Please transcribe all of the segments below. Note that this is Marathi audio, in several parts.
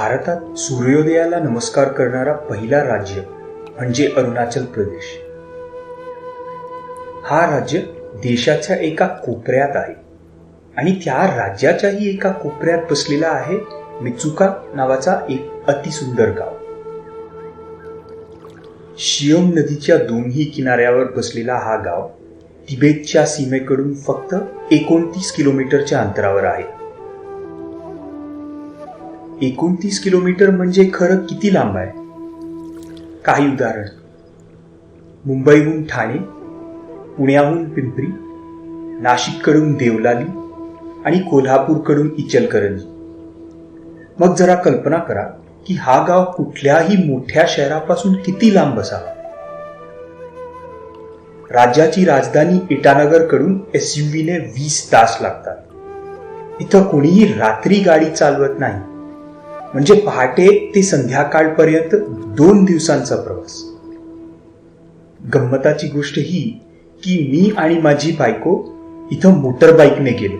भारतात सूर्योदयाला नमस्कार करणारा पहिला राज्य म्हणजे अरुणाचल प्रदेश. हा राज्य देशाच्या एका कोपऱ्यात आहे आणि त्या राज्याच्याही एका कोपऱ्यात बसलेला आहे मिचुका नावाचा एक अतिसुंदर गाव. शियम नदीच्या दोन्ही किनाऱ्यावर बसलेला हा गाव तिबेटच्या सीमेकडून फक्त एकोणतीस किलोमीटरच्या अंतरावर आहे. एकोणतीस किलोमीटर म्हणजे खरं किती लांब आहे? काही उदाहरण. मुंबईहून ठाणे पुण्याहून पिंपरी नाशिककडून देवलाली आणि कोल्हापूरकडून इचलकरंजी. मग जरा कल्पना करा की हा गाव कुठल्याही मोठ्या शहरापासून किती लांब असावा? राज्याची राजधानी इटानगरकडून एस ने वीस तास लागतात. इथं कोणीही रात्री गाडी चालवत नाही. म्हणजे पहाटे ते संध्याकाळपर्यंत दोन दिवसांचा प्रवास. गंमताची गोष्ट ही की मी आणि माझी बायको इथं मोटर बाईकने गेलो.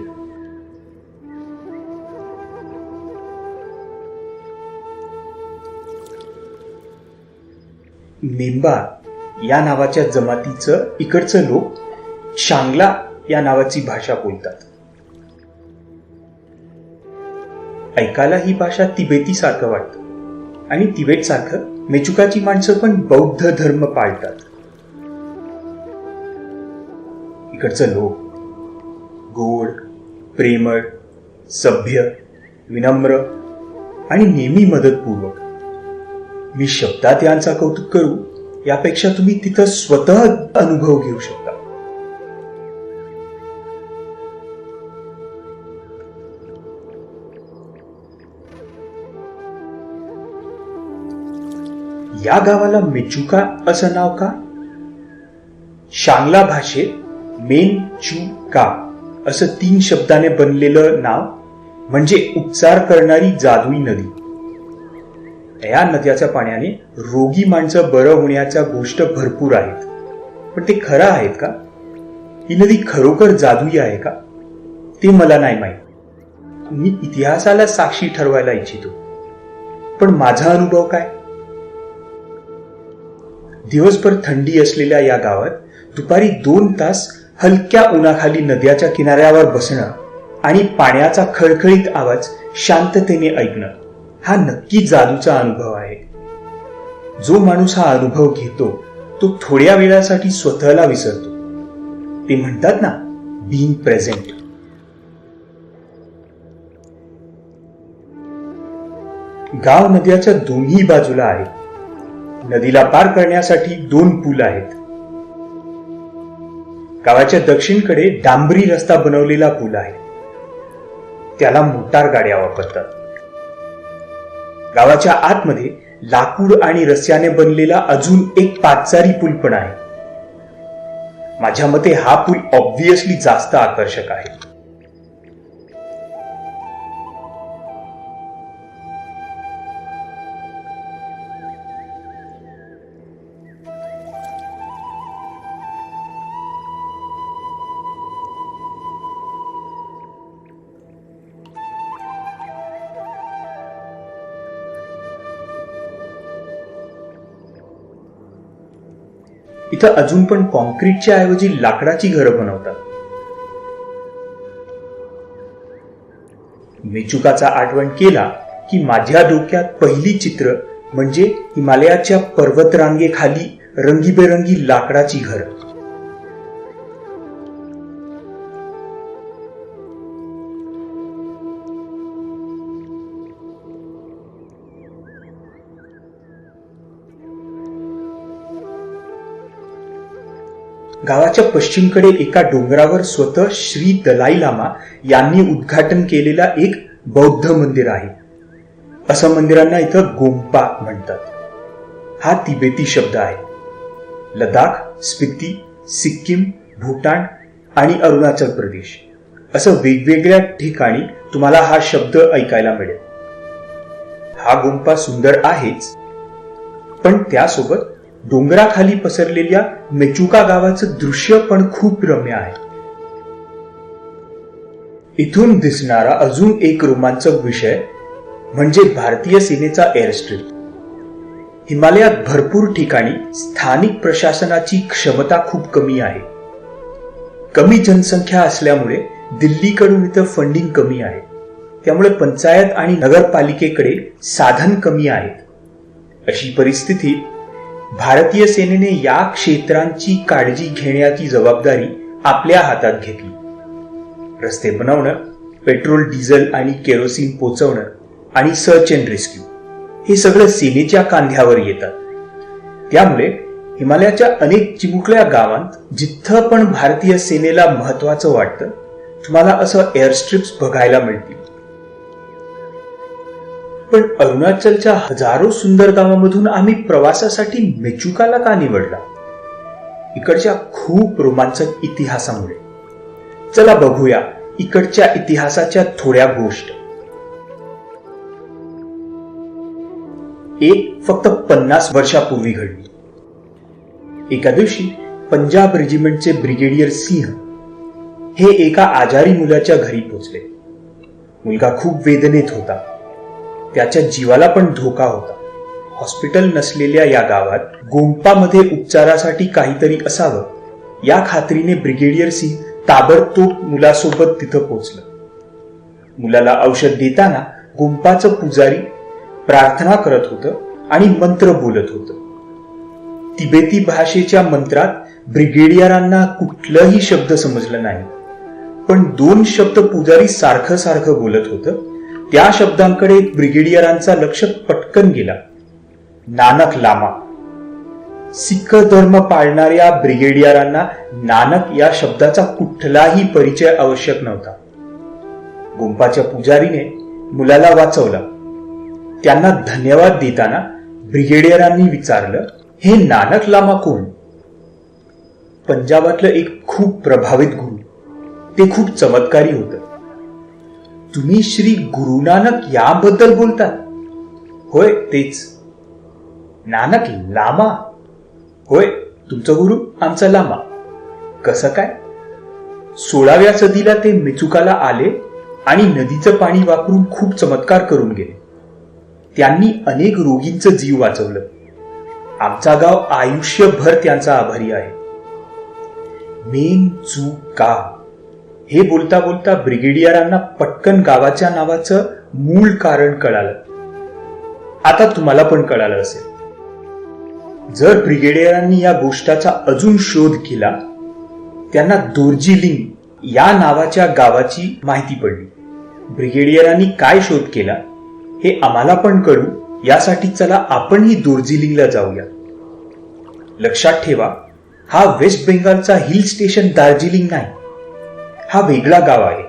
मेंबा या नावाच्या जमातीचं इकडचं लोक शांगला या नावाची भाषा बोलतात. ऐकायला ही भाषा तिबेती सारखं वाटतं. आणि तिबेट सारखं मेचुकाची माणसं पण बौद्ध धर्म पाळतात. इकडचं लोक गोड प्रेमळ सभ्य विनम्र आणि नेहमी मदतपूर्वक. मी शब्दात यांचा कौतुक करू यापेक्षा तुम्ही तिथं स्वतः अनुभव घेऊ शकता. या गावाला मेचुका असं नाव का? शांगला भाषेत मेन चू का? असं तीन शब्दाने बनलेलं नाव म्हणजे उपचार करणारी जादुई नदी. या नद्याच्या पाण्याने रोगी माणसं बरं होण्याच्या गोष्ट भरपूर आहेत. पण ते खरं आहेत का? ही नदी खरोखर जादुई आहे का? ते मला नाही माहीत. मी इतिहासाला साक्षी ठरवायला इच्छितो. पण माझा अनुभव काय? दिवसभर थंडी असलेल्या या गावात दुपारी दोन तास हलक्या उन्हाखाली नद्याच्या किनाऱ्यावर बसणं आणि पाण्याचा खळखळीत आवाज शांततेने ऐकणं हा नक्की जादूचा अनुभव आहे. जो माणूस हा अनुभव घेतो तो थोड्या वेळासाठी स्वतःला विसरतो. ते म्हणतात ना बीइंग प्रेझेंट गाव नद्याच्या दोन्ही बाजूला आहे. नदीला पार करण्यासाठी दोन पूल आहेत. गावाच्या दक्षिणकडे डांबरी रस्ता बनवलेला पूल आहे. त्याला मोटार गाड्या वापरतात. गावाच्या आतमध्ये लाकूड आणि रस्याने बनलेला अजून एक पाचचारी पूल पण आहे. माझ्या मते हा पूल ऑब्विसली जास्त आकर्षक आहे. इथं अजून पण कॉन्क्रीटच्या ऐवजी लाकडाची घरं बनवतात. मेचुकाचा आठवण केला की माझ्या डोक्यात पहिली चित्र म्हणजे हिमालयाच्या पर्वतरांगेखाली रंगीबेरंगी लाकडाची घरं. गावाच्या पश्चिमकडे एका डोंगरावर स्वतः श्री दलाई लामा यांनी उद्घाटन केलेला एक बौद्ध मंदिर आहे. असं मंदिरांना इथं गोंपा म्हणतात. हा तिबेती शब्द आहे. लडाख स्पिती सिक्कीम भूटान आणि अरुणाचल प्रदेश. असं वेगवेगळ्या ठिकाणी तुम्हाला हा शब्द ऐकायला मिळेल. हा गुंपा सुंदर आहेच पण त्यासोबत डोंगराखाली पसरलेल्या मेचुका गावाचं दृश्य पण खूप रम्य आहे. इथून दिसणारा अजून एक रोमांचक विषय म्हणजे भारतीय सेनेचा एअरस्ट्रीप हिमालयात भरपूर ठिकाणी स्थानिक प्रशासनाची क्षमता खूप कमी आहे. कमी जनसंख्या असल्यामुळे दिल्लीकडून इथं फंडिंग कमी आहे. त्यामुळे पंचायत आणि नगरपालिकेकडे साधन कमी आहेत. अशी परिस्थिती भारतीय सेनेने या क्षेत्रांची काळजी घेण्याची जबाबदारी आपल्या हातात घेतली. रस्ते बनवणं पेट्रोल डिझेल आणि केरोसिन पोचवणं आणि सर्च अँड रेस्क्यू हे सगळं सेनेच्या कांद्यावर येतात. त्यामुळे हिमालयाच्या अनेक चिमुकल्या गावांत जिथं पण भारतीय सेनेला महत्वाचं वाटतं तुम्हाला असं एअर स्ट्रिप्स बघायला मिळतील. पण अरुणाचलच्या हजारो सुंदर गावामधून आम्ही प्रवासासाठी मेचुकाला का निवडला? इकडच्या खूप रोमांचक इतिहासामुळे. चला बघूया इकडच्या इतिहासाच्या थोड्या गोष्ट. एक फक्त पन्नास वर्षापूर्वी घडली. एका दिवशी पंजाब रेजिमेंटचे ब्रिगेडियर सिंह हे एका आजारी मुलाच्या घरी पोचले. मुलगा खूप वेदनेत होता. त्याच्या जीवाला पण धोका होता. हॉस्पिटल नसलेल्या या गावात गोंपामध्ये उपचारासाठी काहीतरी असावं. या खात्रीने ब्रिगेडियर सिंग ताबडतोब मुलासोबत तिथं पोचलं मुलाला औषध देताना गुंपाचं पुजारी प्रार्थना करत होतं आणि मंत्र बोलत होतं. तिबेती भाषेच्या मंत्रात ब्रिगेडियरांना कुठलंही शब्द समजलं नाही. पण दोन शब्द पुजारी सारखं सारखं बोलत होतं. त्या शब्दांकडे ब्रिगेडियरांचा लक्ष पटकन गेला. नानक लामा. सिख धर्म पाळणाऱ्या ब्रिगेडियरांना नानक या शब्दाचा कुठलाही परिचय आवश्यक नव्हता. गुंपाच्या पुजारीने मुलाला वाचवला. त्यांना धन्यवाद देताना ब्रिगेडियरांनी विचारलं हे नानक लामा कोण? पंजाबातलं एक खूप प्रभावित गुरु. ते खूप चमत्कारी होतं. तुम्ही श्री गुरु नानक याबद्दल बोलतात होय तेच. नानक लामा. होय तुमचा गुरु आमचा लामा. कसं काय? सोळाव्या सदीला ते मिचुकाला आले आणि नदीचं पाणी वापरून खूप चमत्कार करून गेले. त्यांनी अनेक रोगींचं जीव वाचवलं. आमचा गाव आयुष्यभर त्यांचा आभारी आहे. मेन चू का? हे बोलता बोलता ब्रिगेडियरांना पटकन गावाच्या नावाचं मूळ कारण कळालं. आता तुम्हाला पण कळालं असेल. जर ब्रिगेडियरांनी या गोष्टाचा अजून शोध केला त्यांना दोर्जिलिंग या नावाच्या गावाची माहिती पडली. ब्रिगेडियरांनी काय शोध केला हे आम्हाला पण कळू. यासाठी चला आपणही दोर्जिलिंगला जाऊया. लक्षात ठेवा हा वेस्ट बेंगालचा हिल स्टेशन दार्जिलिंग नाही. हा वेगळा गाव आहे.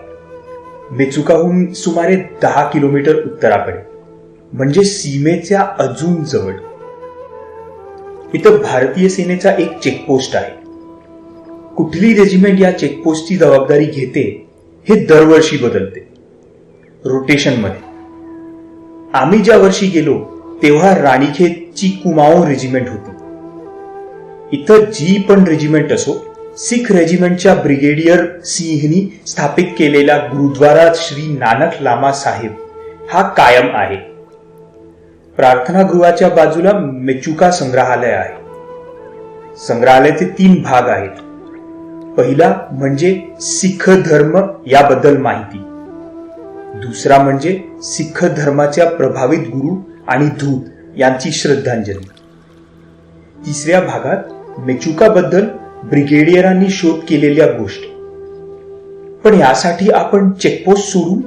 मेचुकाहून सुमारे दहा किलोमीटर उत्तराकडे म्हणजे सीमेच्या अजून जवळ. इथं भारतीय सेनेचा एक चेकपोस्ट आहे. कुठली रेजिमेंट या चेकपोस्टची जबाबदारी घेते हे दरवर्षी बदलते. रोटेशनमध्ये. आम्ही ज्या वर्षी गेलो तेव्हा राणीखेतची कुमाऊ रेजिमेंट होती. इथं जी पण रेजिमेंट असो सिख रेजिमेंटच्या ब्रिगेडियर सिंहनी स्थापित केलेला गुरुद्वारा श्री नानक लामा साहेब हा कायम आहे. प्रार्थनागृहाच्या बाजूला मेचुका संग्रहालय आहे. संग्रहालयाचे तीन भाग आहेत. पहिला म्हणजे सिख धर्म याबद्दल माहिती. दुसरा म्हणजे सिख धर्माच्या प्रभावित गुरु आणि धूत यांची श्रद्धांजली. तिसऱ्या भागात मेचुकाबद्दल ब्रिगेडियरांनी शोध केलेल्या गोष्टी. पण यासाठी आपण चेकपोस्ट सोडून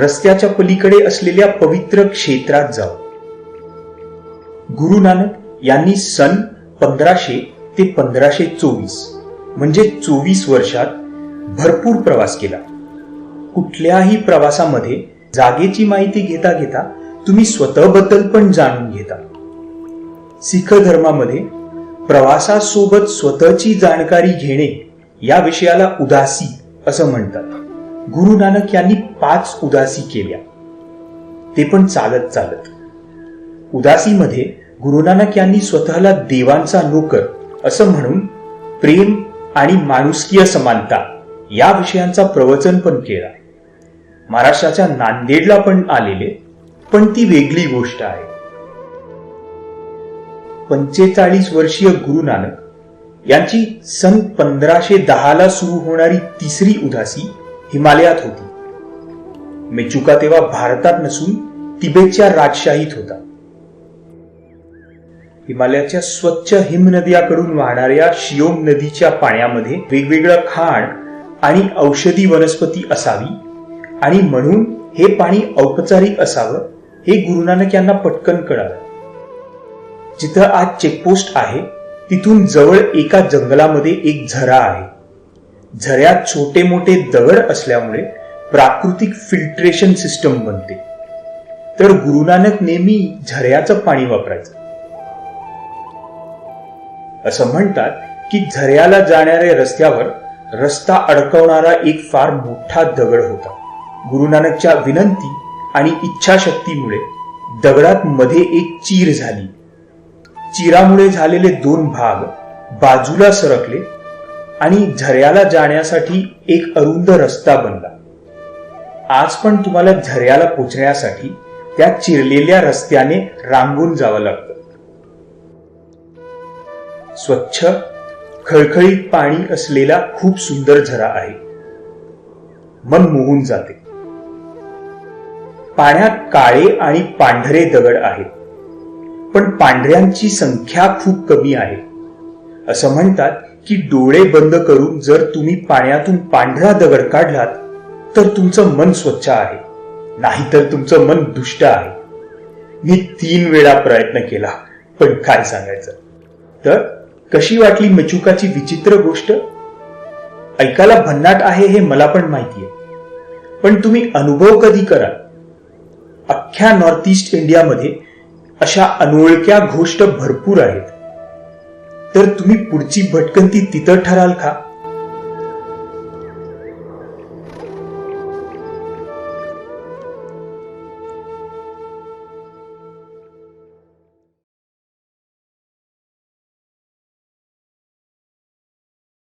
रस्त्याच्या पलीकडे असलेल्या पवित्र क्षेत्रात जाऊ. गुरु नानक यांनी सन पंधराशे ते पंधराशे चोवीस म्हणजे चोवीस वर्षात भरपूर प्रवास केला. कुठल्याही प्रवासामध्ये जागेची माहिती घेता घेता तुम्ही स्वतःबद्दल पण जाणून घेता. सिख धर्मामध्ये प्रवासासोबत स्वतःची जाणकारी घेणे या विषयाला उदासी असं म्हणतात. गुरु नानक यांनी पाच उदासी केल्या. ते पण चालत चालत. उदासीमध्ये गुरु नानक यांनी स्वतःला देवांचा नोकर असं म्हणून प्रेम आणि माणुसकीय समानता या विषयांचा प्रवचन पण केला. महाराष्ट्राच्या नांदेडला पण आलेले पण ती वेगळी गोष्ट आहे. पंचेचाळीस वर्षीय गुरु नानक. यांची सन पंधराशे दहाला सुरू होणारी तिसरी उदासी हिमालयात होती. मेचुका तेव्हा भारतात नसून तिबेटच्या राजशाहीत होता. हिमालयाच्या स्वच्छ हिमनद्याकडून वाहणाऱ्या शियोम नदीच्या पाण्यामध्ये वेगवेगळं खाण आणि औषधी वनस्पती असावी आणि म्हणून हे पाणी औपचारिक असावं हे गुरुनानक यांना पटकन कळालं. जिथं आज चेकपोस्ट आहे तिथून जवळ एका जंगलामध्ये एक झरा आहे. झऱ्यात छोटे मोठे दगड असल्यामुळे प्राकृतिक फिल्ट्रेशन सिस्टम बनते. तर गुरुनानक नेहमी झऱ्याचं पाणी वापरायचं. असं म्हणतात की झऱ्याला जाणाऱ्या रस्त्यावर रस्ता अडकवणारा एक फार मोठा दगड होता. गुरुनानकच्या विनंती आणि इच्छाशक्तीमुळे दगडात मध्ये एक चीर झाली. चिरामुळे झालेले दोन भाग बाजूला सरकले आणि झऱ्याला जाण्यासाठी एक अरुंद रस्ता बनला. आज पण तुम्हाला झऱ्याला पोचण्यासाठी त्या चिरलेल्या रस्त्याने रांगून जावं लागतं. स्वच्छ खळखळीत पाणी असलेला खूप सुंदर झरा आहे. मन मोहून जाते. पाण्यात काळे आणि पांढरे दगड आहेत. पण पांढऱ्यांची संख्या खूप कमी आहे. असं म्हणतात की डोळे बंद करून जर तुम्ही पाण्यातून पांढरा दगड काढलात तर तुमचं मन स्वच्छ आहे. नाहीतर तुमचं मन दुष्ट आहे. मी तीन वेळा प्रयत्न केला पण काय सांगायचं? तर कशी वाटली मचुकाची विचित्र गोष्ट? ऐकायला भन्नाट आहे हे मला पण माहितीये. पण तुम्ही अनुभव कधी करा अख्ख्या नॉर्थ ईस्ट इंडियामध्ये अशा अनोळख्या गोष्ट भरपूर आहेत. तर तुम्ही पुढची भटकंती तिथं ठराल का?